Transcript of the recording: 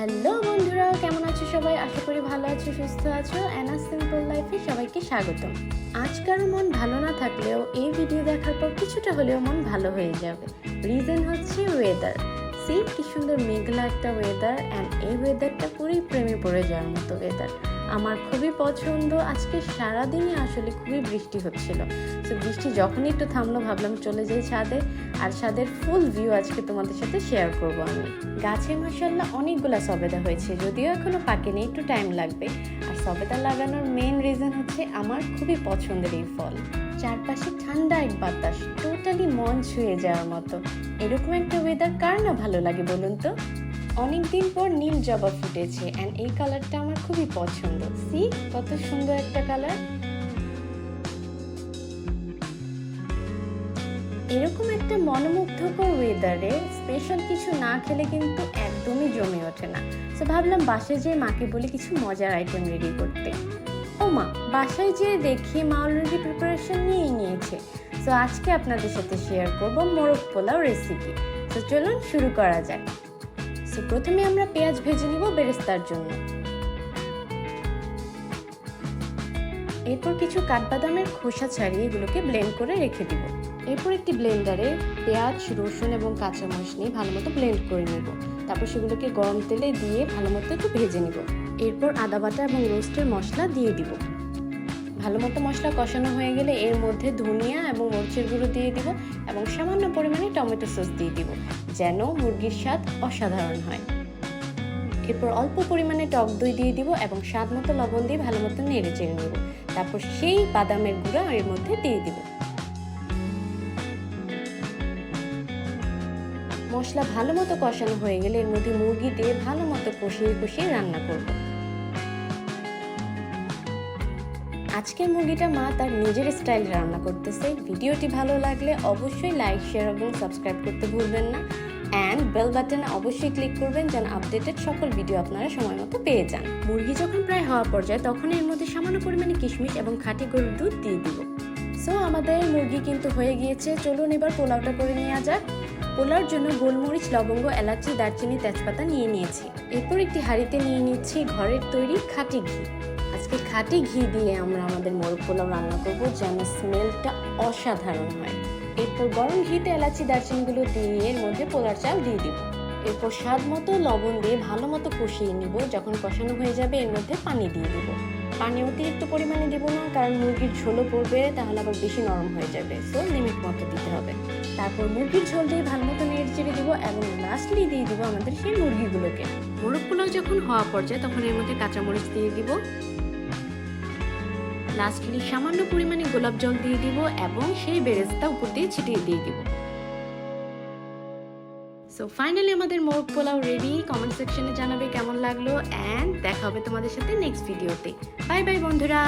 Hello বন্ধুরা, কেমন আছো সবাই? আশা করি ভালো আছো, সুস্থ আছো অ্যানা সিম্পল লাইফে সবাইকে স্বাগতম। আজ কারও মন ভালো না থাকলেও এই ভিডিও দেখার পর কিছুটা হলেও মন ভালো হয়ে যাবে। রিজন হচ্ছে ওয়েদার সি কি সুন্দর মেঘলা একটা ওয়েদার অ্যান্ড এই ওয়েদারটা পুরোই প্রেমে পড়ে যাওয়ার মতো ওয়েদার আমার খুবই পছন্দ। আজকে সারাদিনই আসলে খুবই বৃষ্টি হচ্ছিল। তো বৃষ্টি যখনই একটু থামলো, ভাবলাম চলে যাই ছাদে। আর ছাদের ফুল ভিউ আজকে তোমাদের সাথে শেয়ার করব আমি। গাছে মাসাল্লাহ অনেকগুলা সবেদা হয়েছে, যদিও এখনও পাকেনি, একটু টাইম লাগবে। আর সবেদা লাগানোর মেন রিজন হচ্ছে আমার খুবই পছন্দের এই ফল। চারপাশে ঠান্ডা এক বাতাস টোটালি মন ছুঁয়ে যাওয়ার মতো। এরকম একটা ওয়েদার কার না ভালো লাগে বলুন তো? অনেকদিন পর নীল জবা ফুটেছে অ্যান্ড এই কালারটা আমার খুবই পছন্দ। সি কত সুন্দর একটা কালার এরকম একটা মনোমুগ্ধকর ওয়েদারে স্পেশাল কিছু না খেলে কিন্তু একদমই জমে ওঠে না। তো ভাবলাম বাসায় যেয়ে মাকে বলে কিছু মজার আইটেম রেডি করতে। ও মা, বাসায় যেয়ে দেখি মা অলরেডি প্রিপারেশন নিয়ে নিয়েছে। তো আজকে আপনাদের সাথে শেয়ার করব মোরগ পোলাও রেসিপি তো চলুন শুরু করা যাক। সো প্রথমে আমরা পেঁয়াজ ভেজে নিব বেরেস্তার জন্য। এরপর কিছু কাঠবাদামের খোসা ছাড়িয়ে এগুলোকে ব্লেন্ড করে রেখে দিব। এরপর একটি ব্লেন্ডারে পেঁয়াজ, রসুন এবং কাঁচামরিচ নিয়ে ভালো মতো ব্লেন্ড করে নেব। তারপর সেগুলোকে গরম তেলে দিয়ে ভালো মতো একটু ভেজে নিব। এরপর আদা বাটা এবং রোস্টের মশলা দিয়ে দিব। ভালো মতো মশলা কষানো হয়ে গেলে এর মধ্যে ধনিয়া এবং মরিচের গুঁড়ো দিয়ে দিব এবং সামান্য পরিমাণে টমেটো সস দিয়ে দিব, যেন মুরগির স্বাদ অসাধারণ হয়। এরপর অল্প পরিমাণে টক দই দিয়ে দিব এবং স্বাদ মতো লবণ দিয়ে ভালো মতো নেড়ে চেড়ে নেব। তারপর সেই বাদামের গুঁড়া এর মধ্যে দিয়ে দিব। মশলা ভালো মতো কষানো হয়ে গেলে এর মধ্যে মুরগি দিয়ে ভালো মতো কষিয়ে কষিয়ে রান্না করব। আজকের মুরগিটা মা তার নিজের স্টাইলে রান্না করতেছে। ভিডিওটি ভালো লাগলে অবশ্যই লাইক, শেয়ার এবং সাবস্ক্রাইব করতে ভুলবেন না। অ্যান্ড বেল বাটনে অবশ্যই ক্লিক করবেন যেন আপডেটেড সকল ভিডিও আপনারা সময় মতো পেয়ে যান। মুরগি যখন প্রায় হওয়া পর্যায়ে তখন এর মধ্যে সামান্য পরিমাণে কিশমিশ এবং খাঁটি গরুর দুধ দিয়ে দিব। সো আমাদের মুরগি কিন্তু হয়ে গিয়েছে। চলুন এবার পোলাওটা করে নেওয়া যাক। পোলাওর জন্য গোলমরিচ, লবঙ্গ, এলাচি, দারচিনি, তেজপাতা নিয়ে নিয়েছি। এরপর একটি হাঁড়িতে নিয়ে নিচ্ছি ঘরের তৈরি খাঁটি ঘি। আজকে খাঁটি ঘি দিয়ে আমরা আমাদের মোরগ পোলাও রান্না করব, যেন স্মেলটা অসাধারণ হয়। এরপর গরম ঘিতে এলাচি দারচিনিগুলো দিয়ে এর মধ্যে পোলার চাল দিয়ে দিব। এরপর স্বাদ মতো লবণ দিয়ে ভালো মতো কষিয়ে নিব। যখন কষানো হয়ে যাবে, এর মধ্যে পানি দিয়ে দিব। পানি অতিরিক্ত পরিমাণে দিব না, কারণ মুরগির ঝোলও পড়বে, তাহলে আবার বেশি নরম হয়ে যাবে। সো লিমিট মতো দিতে হবে। তারপর মুরগির ঝোল দিয়ে ভালো মতো নেড়ে চেড়ে দিব এবং লাস্টলি দিয়ে দিব আমাদের সেই মুরগিগুলোকে। মোরগ পোলাও যখন হওয়া পর্যায়ে, তখন এর মধ্যে কাঁচামরিচ দিয়ে দিব। লাস্টলি সামান্য পরিমাণে গোলাপ জল দিয়ে দিব এবং সেই বেরেস্তা উপর দিয়ে ছিটিয়ে দিয়ে দিব। সো ফাইনালি আমাদের মোরগ পোলাও রেডি কমেন্ট সেকশনে জানাবে কেমন লাগল। অ্যান্ড দেখা হবে তোমাদের সাথে নেক্সট ভিডিওতে বাই বাই বন্ধুরা।